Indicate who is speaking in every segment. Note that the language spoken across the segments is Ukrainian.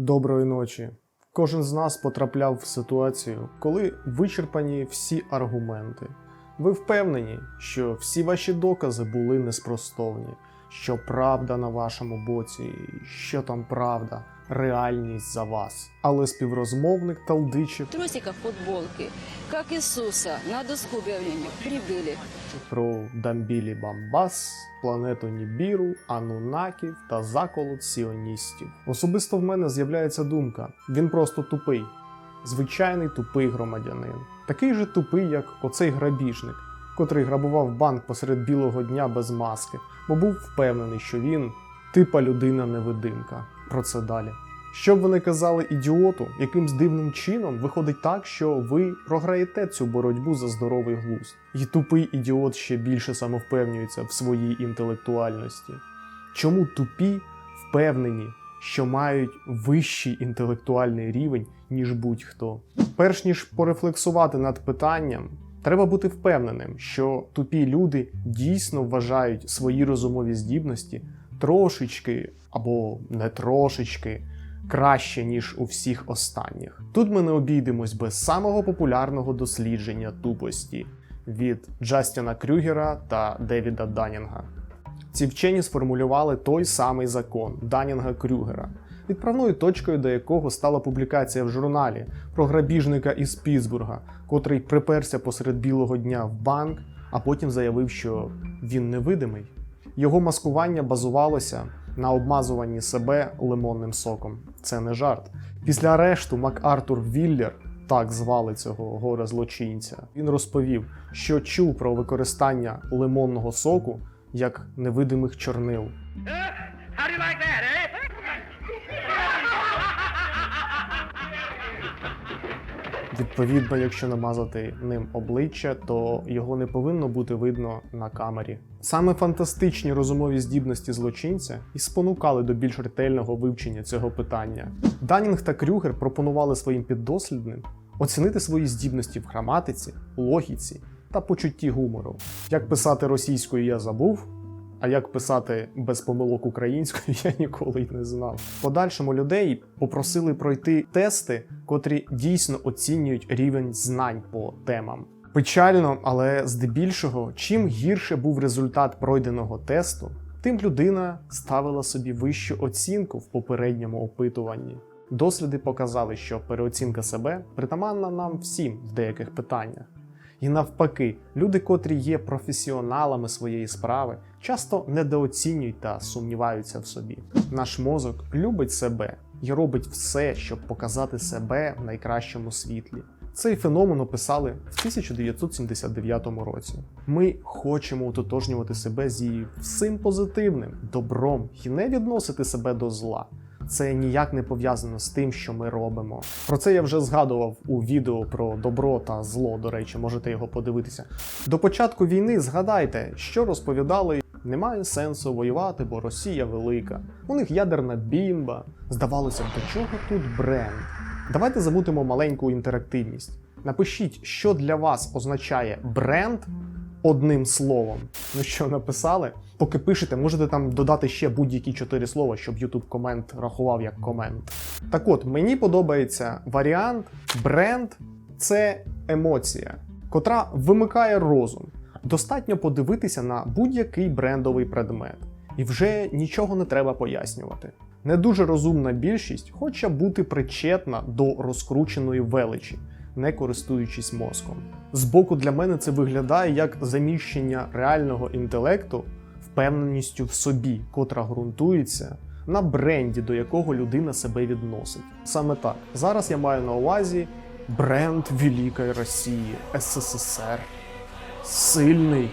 Speaker 1: Доброї ночі. Кожен з нас потрапляв в ситуацію, коли вичерпані всі аргументи. Ви впевнені, що всі ваші докази були неспростовні, що правда на вашому боці, що там правда, реальність за вас. Але співрозмовник талдичив
Speaker 2: трусиках футболки, как Иисуса на доску объявлений прибыли.
Speaker 1: про Дамбілі Бамбас, планету Нібіру, Анунаків та заколот сіоністів. Особисто в мене з'являється думка: він просто тупий, звичайний тупий громадянин. Такий же тупий, як оцей грабіжник, котрий грабував банк посеред білого дня без маски, бо був впевнений, що він типа людина-невидимка. Про це далі. Що б ви казали ідіоту, якимсь дивним чином виходить так, що ви програєте цю боротьбу за здоровий глузд. І тупий ідіот ще більше самовпевнюється в своїй інтелектуальності. Чому тупі впевнені, що мають вищий інтелектуальний рівень, ніж будь-хто? Перш ніж порефлексувати над питанням, треба бути впевненим, що тупі люди дійсно вважають свої розумові здібності трошечки або не трошечки краще, ніж у всіх останніх. Тут ми не обійдемось без самого популярного дослідження тупості від Джастіна Крюгера та Девіда Данінга. Ці вчені сформулювали той самий закон Данінга Крюгера, відправною точкою до якого стала публікація в журналі про грабіжника із Пітсбурга, котрий приперся посеред білого дня в банк, а потім заявив, що він невидимий. Його маскування базувалося на обмазуванні себе лимонним соком. Це не жарт. Після арешту МакАртур Віллер, так звали цього горе злочинця, він розповів, що чув про використання лимонного соку як невидимих чорнил.
Speaker 3: How do you like that, eh?
Speaker 1: Відповідно, якщо намазати ним обличчя, то його не повинно бути видно на камері. Саме фантастичні розумові здібності злочинця і спонукали до більш ретельного вивчення цього питання. Данінг та Крюгер пропонували своїм піддослідним оцінити свої здібності в граматиці, логіці та почутті гумору. Як писати російською я забув, а як писати без помилок українською, я ніколи й не знав. Подальшому людей попросили пройти тести, котрі дійсно оцінюють рівень знань по темам. Печально, але здебільшого, чим гірше був результат пройденого тесту, тим людина ставила собі вищу оцінку в попередньому опитуванні. Досліди показали, що переоцінка себе притаманна нам всім в деяких питаннях. І навпаки, люди, котрі є професіоналами своєї справи, часто недооцінюють та сумніваються в собі. Наш мозок любить себе і робить все, щоб показати себе в найкращому світлі. Цей феномен описали в 1979 році. Ми хочемо утотожнювати себе зі всім позитивним, добром і не відносити себе до зла. Це ніяк не пов'язано з тим, що ми робимо. Про це я вже згадував у відео про добро та зло. До речі, можете його подивитися. До початку війни згадайте, що розповідали. Немає сенсу воювати, бо Росія велика. У них ядерна бімба. Здавалося до чого тут бренд? Давайте забудемо маленьку інтерактивність. Напишіть, що для вас означає бренд одним словом. Ну що написали? Поки пишете, можете там додати ще будь-які чотири слова, щоб YouTube комент рахував як комент. Так от, мені подобається варіант бренд це емоція, котра вимикає розум. Достатньо подивитися на будь-який брендовий предмет, і вже нічого не треба пояснювати. Не дуже розумна більшість хоче бути причетна до розкрученої величі, не користуючись мозком. Збоку для мене це виглядає як заміщення реального інтелекту впевненістю в собі, котра ґрунтується на бренді, до якого людина себе відносить. Саме так. Зараз я маю на увазі бренд Великої Росії, СССР. Сильний.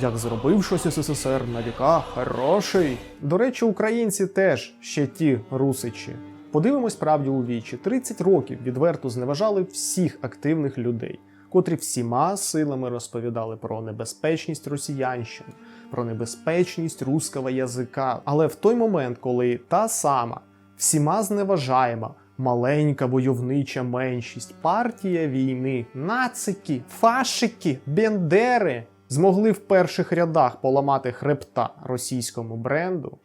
Speaker 1: Як зробив щось СССР на віка, хороший. До речі, українці теж ще ті русичі. Подивимось правді у вічі. 30 років відверто зневажали всіх активних людей, котрі всіма силами розповідали про небезпечність росіянщини, про небезпечність руского язика. Але в той момент, коли та сама всіма зневажаєма маленька войовнича меншість, партія війни, нацики, фашики, бендери змогли в перших рядах поламати хребта російському бренду,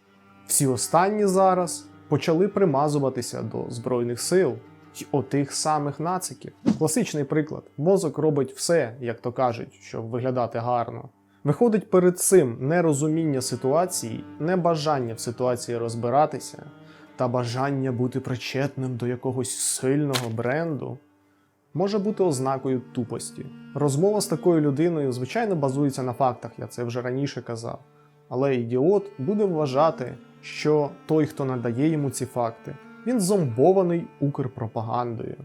Speaker 1: всі останні зараз почали примазуватися до збройних сил й отих самих нациків. Класичний приклад: мозок робить все, як то кажуть, щоб виглядати гарно. Виходить перед цим нерозуміння ситуації, небажання в ситуації розбиратися та бажання бути причетним до якогось сильного бренду може бути ознакою тупості. Розмова з такою людиною, звичайно, базується на фактах, я це вже раніше казав. Але ідіот буде вважати, що той, хто надає йому ці факти, він зомбований укрпропагандою.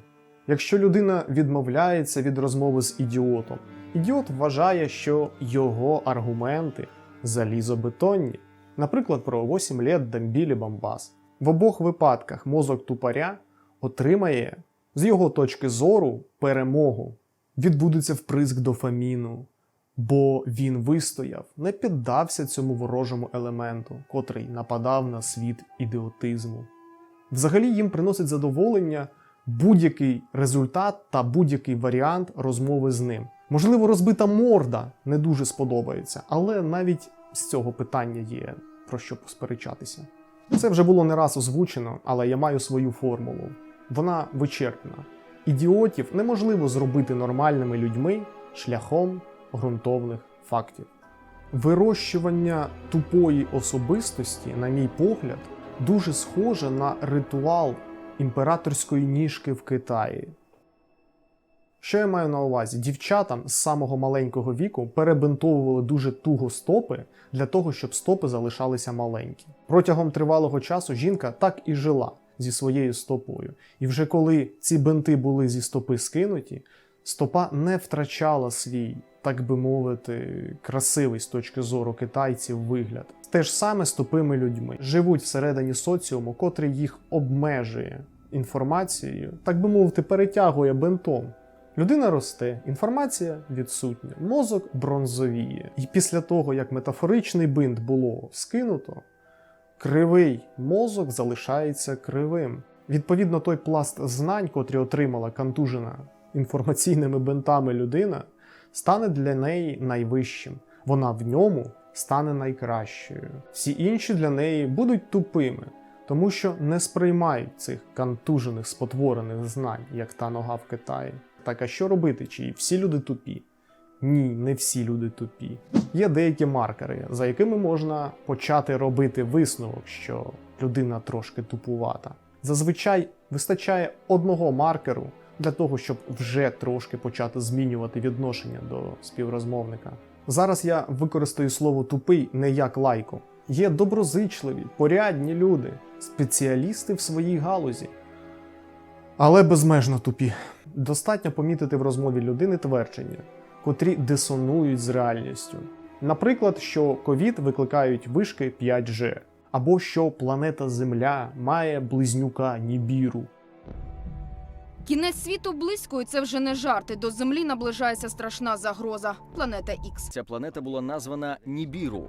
Speaker 1: Якщо людина відмовляється від розмови з ідіотом, ідіот вважає, що його аргументи залізобетонні. Наприклад, про 8 лет Дембілі Бамбас. В обох випадках мозок тупаря отримає з його точки зору перемогу. Відбудеться вприск дофаміну, бо він вистояв, не піддався цьому ворожому елементу, котрий нападав на світ ідіотизму. Взагалі їм приносить задоволення будь-який результат та будь-який варіант розмови з ним. Можливо, розбита морда не дуже сподобається, але навіть з цього питання є про що посперечатися. Це вже було не раз озвучено, але я маю свою формулу. Вона вичерпна. Ідіотів неможливо зробити нормальними людьми шляхом ґрунтовних фактів. Вирощування тупої особистості, на мій погляд, дуже схоже на ритуал імператорської ніжки в Китаї. Що я маю на увазі? Дівчатам з самого маленького віку перебинтовували дуже туго стопи для того, щоб стопи залишалися маленькі. Протягом тривалого часу жінка так і жила зі своєю стопою. І вже коли ці бинти були зі стопи скинуті, стопа не втрачала свій, так би мовити, красивий з точки зору китайців вигляд. Те ж саме з тупими людьми живуть всередині соціуму, котрий їх обмежує інформацією, так би мовити, перетягує бинтом. Людина росте, інформація відсутня, мозок бронзовіє. І після того, як метафоричний бинт було скинуто, кривий мозок залишається кривим. Відповідно, той пласт знань, котрий отримала контужена інформаційними бинтами людина, стане для неї найвищим. Вона в ньому стане найкращою. Всі інші для неї будуть тупими, тому що не сприймають цих контужених, спотворених знань, як та нога в Китаї. Так а що робити? Чи всі люди тупі? Ні, не всі люди тупі. Є деякі маркери, за якими можна почати робити висновок, що людина трошки тупувата. Зазвичай вистачає одного маркеру для того, щоб вже трошки почати змінювати відношення до співрозмовника. Зараз я використаю слово тупий не як лайку. Є доброзичливі, порядні люди, спеціалісти в своїй галузі, але безмежно тупі. Достатньо помітити в розмові людини твердження, котрі дисонують з реальністю. Наприклад, що ковід викликають вишки 5G, або що планета Земля має близнюка Нібіру.
Speaker 4: Кінець світу близько, і це вже не жарти. До землі наближається страшна загроза планета Ікс.
Speaker 5: Ця планета була названа Нібіру.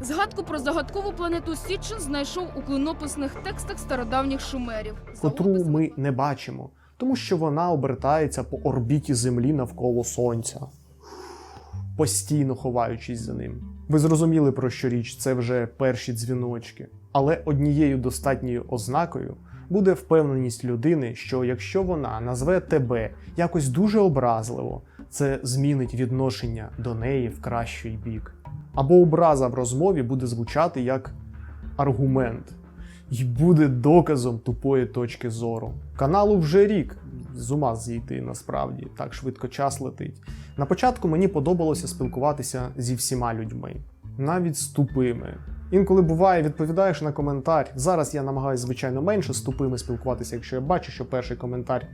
Speaker 4: Згадку про загадкову планету Сітчин знайшов у клинописних текстах стародавніх шумерів.
Speaker 1: Котру ми не бачимо, тому що вона обертається по орбіті Землі навколо Сонця, постійно ховаючись за ним. Ви зрозуміли про що річ, це вже перші дзвіночки. Але однією достатньою ознакою буде впевненість людини, що якщо вона назве тебе якось дуже образливо, це змінить відношення до неї в кращий бік. Або образа в розмові буде звучати як аргумент і буде доказом тупої точки зору. Каналу вже рік з ума зійти насправді так швидко час летить. На початку мені подобалося спілкуватися зі всіма людьми, навіть з тупими. Інколи буває, відповідаєш на коментар. Зараз я намагаюся, звичайно, менше з тупими спілкуватися, якщо я бачу, що перший коментар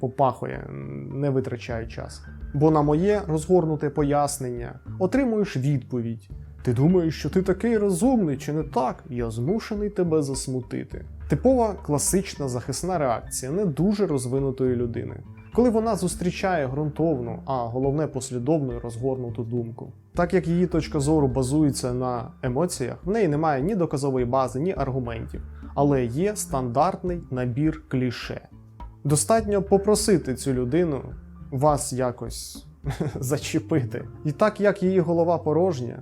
Speaker 1: попахує, не витрачаю час. Бо на моє розгорнуте пояснення отримуєш відповідь. Ти думаєш, що ти такий розумний, чи не так? Я змушений тебе засмутити. Типова класична захисна реакція не дуже розвинутої людини, коли вона зустрічає ґрунтовну, а головне послідовну і розгорнуту думку. Так як її точка зору базується на емоціях, в неї немає ні доказової бази, ні аргументів, але є стандартний набір кліше. Достатньо попросити цю людину вас якось зачепити. І так як її голова порожня,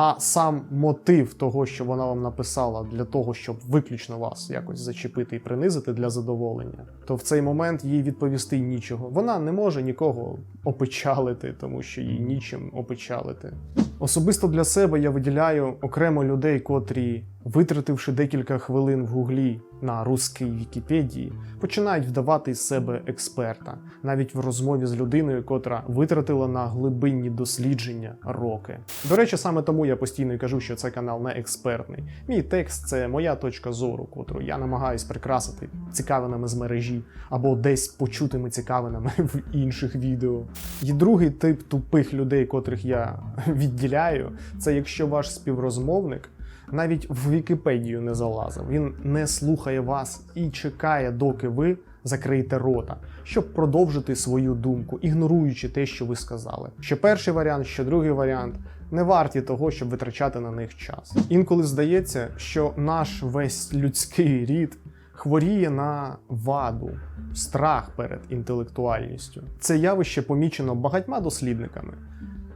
Speaker 1: а сам мотив того, що вона вам написала для того, щоб виключно вас якось зачепити і принизити для задоволення, то в цей момент їй відповісти нічого. Вона не може нікого опечалити, тому що їй нічим опечалити. Особисто для себе я виділяю окремо людей, котрі, витративши декілька хвилин в гуглі на русській Вікіпедії, починають вдавати з себе експерта, навіть в розмові з людиною, котра витратила на глибинні дослідження роки. До речі, саме тому я постійно кажу, що це канал не експертний. Мій текст це моя точка зору, котру я намагаюсь прикрасити цікавинами з мережі або десь почутими цікавинами в інших відео. І другий тип тупих людей, котрих я відділяю, це якщо ваш співрозмовник навіть в Вікіпедію не залазив. Він не слухає вас і чекає, доки ви закриєте рота, щоб продовжити свою думку, ігноруючи те, що ви сказали. Що перший варіант, що другий варіант не варті того, щоб витрачати на них час. Інколи здається, що наш весь людський рід хворіє на ваду, страх перед інтелектуальністю. Це явище помічено багатьма дослідниками.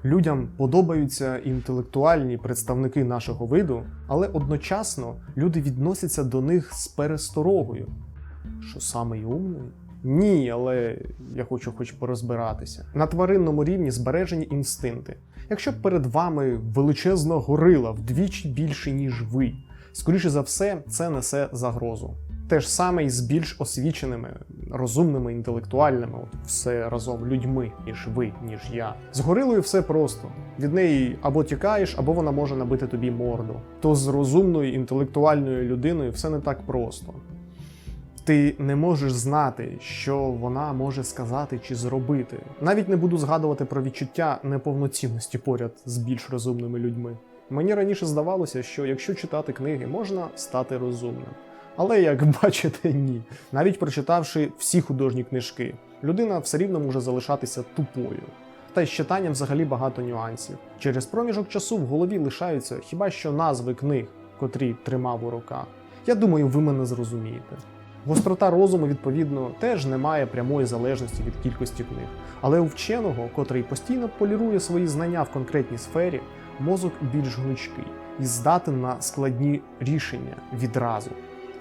Speaker 1: Людям подобаються інтелектуальні представники нашого виду, але одночасно люди відносяться до них з пересторогою. Що самий умний? Ні, але я хочу хоч порозбиратися. На тваринному рівні збережені інстинкти. Якщо перед вами величезна горила вдвічі більше, ніж ви, скоріше за все, це несе загрозу. Те ж саме і з більш освіченими, розумними, інтелектуальними, от все разом людьми, ніж ви, ніж я. З горилою все просто. Від неї або тікаєш, або вона може набити тобі морду. То з розумною інтелектуальною людиною все не так просто. Ти не можеш знати, що вона може сказати чи зробити. Навіть не буду згадувати про відчуття неповноцінності поряд з більш розумними людьми. Мені раніше здавалося, що якщо читати книги, можна стати розумним. Але як бачите, ні. Навіть прочитавши всі художні книжки, людина все рівно може залишатися тупою. Та й з читанням взагалі багато нюансів. Через проміжок часу в голові лишаються хіба що назви книг, котрі тримав у руках. Я думаю, ви мене зрозумієте. Гострота розуму, відповідно, теж не має прямої залежності від кількості книг. Але у вченого, котрий постійно полірує свої знання в конкретній сфері, мозок більш гнучкий і здатен на складні рішення відразу.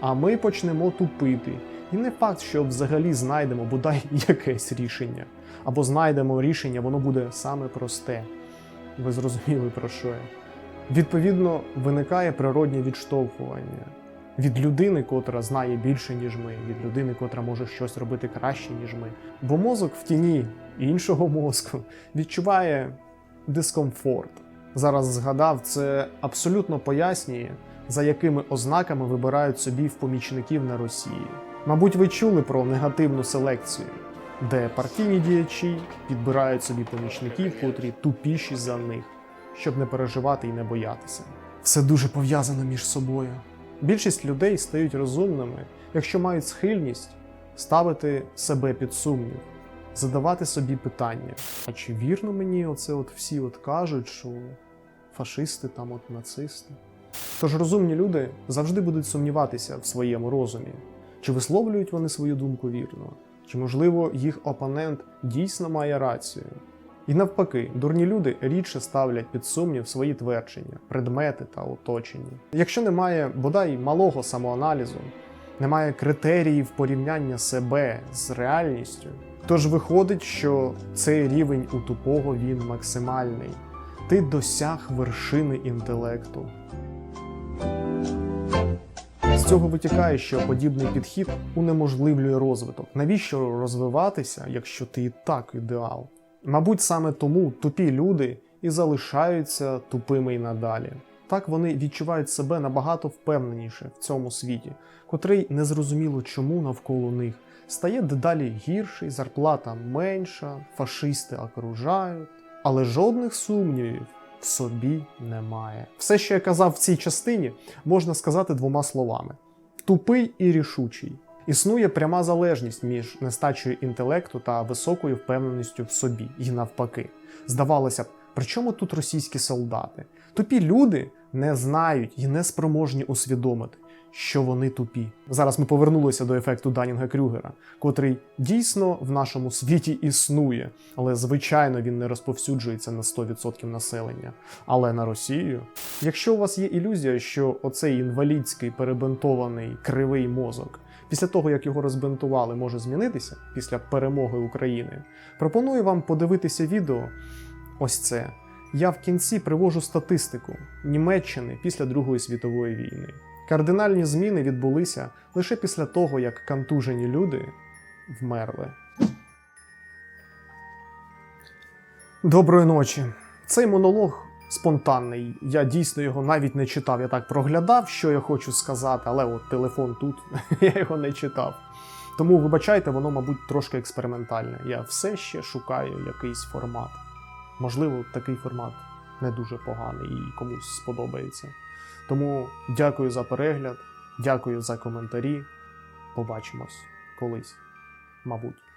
Speaker 1: А ми почнемо тупити. І не факт, що взагалі знайдемо бодай якесь рішення. Або знайдемо рішення, воно буде саме просте. Ви зрозуміли про що я. Відповідно, виникає природнє відштовхування від людини, котра знає більше, ніж ми, від людини, котра може щось робити краще, ніж ми. Бо мозок в тіні іншого мозку відчуває дискомфорт. Зараз згадав, це абсолютно пояснює, за якими ознаками вибирають собі в помічників на Росії. Мабуть, ви чули про негативну селекцію, де партійні діячі підбирають собі помічників, котрі тупіші за них, щоб не переживати і не боятися. Все дуже пов'язано між собою. Більшість людей стають розумними, якщо мають схильність ставити себе під сумнів, задавати собі питання: а чи вірно мені оце от всі от кажуть, що фашисти там от нацисти? Тож розумні люди завжди будуть сумніватися в своєму розумі, чи висловлюють вони свою думку вірно, чи, можливо, їх опонент дійсно має рацію. І навпаки, дурні люди рідше ставлять під сумнів свої твердження, предмети та оточення. Якщо немає бодай малого самоаналізу, немає критеріїв порівняння себе з реальністю, то ж виходить, що цей рівень у тупого він максимальний. Ти досяг вершини інтелекту. З цього витікає, що подібний підхід унеможливлює розвиток. Навіщо розвиватися, якщо ти і так ідеал? Мабуть, саме тому тупі люди і залишаються тупими й надалі. Так вони відчувають себе набагато впевненіше в цьому світі, котрий незрозуміло чому навколо них стає дедалі гірший, зарплата менша, фашисти окружають, але жодних сумнівів в собі немає. Все, що я казав в цій частині, можна сказати двома словами: тупий і рішучий. Існує пряма залежність між нестачею інтелекту та високою впевненістю в собі, і навпаки. Здавалося б, при чому тут російські солдати? Тупі люди не знають і не спроможні усвідомити, що вони тупі. Зараз ми повернулися до ефекту Данінга Крюгера, котрий дійсно в нашому світі існує, але звичайно він не розповсюджується на 100% населення. Але на Росію, якщо у вас є ілюзія, що оцей інвалідський перебинтований кривий мозок після того, як його розбинтували, може змінитися після перемоги України, пропоную вам подивитися відео. Ось це. Я в кінці привожу статистику Німеччини після Другої світової війни. Кардинальні зміни відбулися лише після того, як контужені люди вмерли. Доброї ночі. Цей монолог спонтанний. Я дійсно його навіть не читав. Я так проглядав, що я хочу сказати, але от телефон тут, я його не читав. Тому вибачайте, воно, мабуть, трошки експериментальне. Я все ще шукаю якийсь формат. Можливо, такий формат не дуже поганий і комусь сподобається. Тому дякую за перегляд, дякую за коментарі. Побачимось колись, мабуть.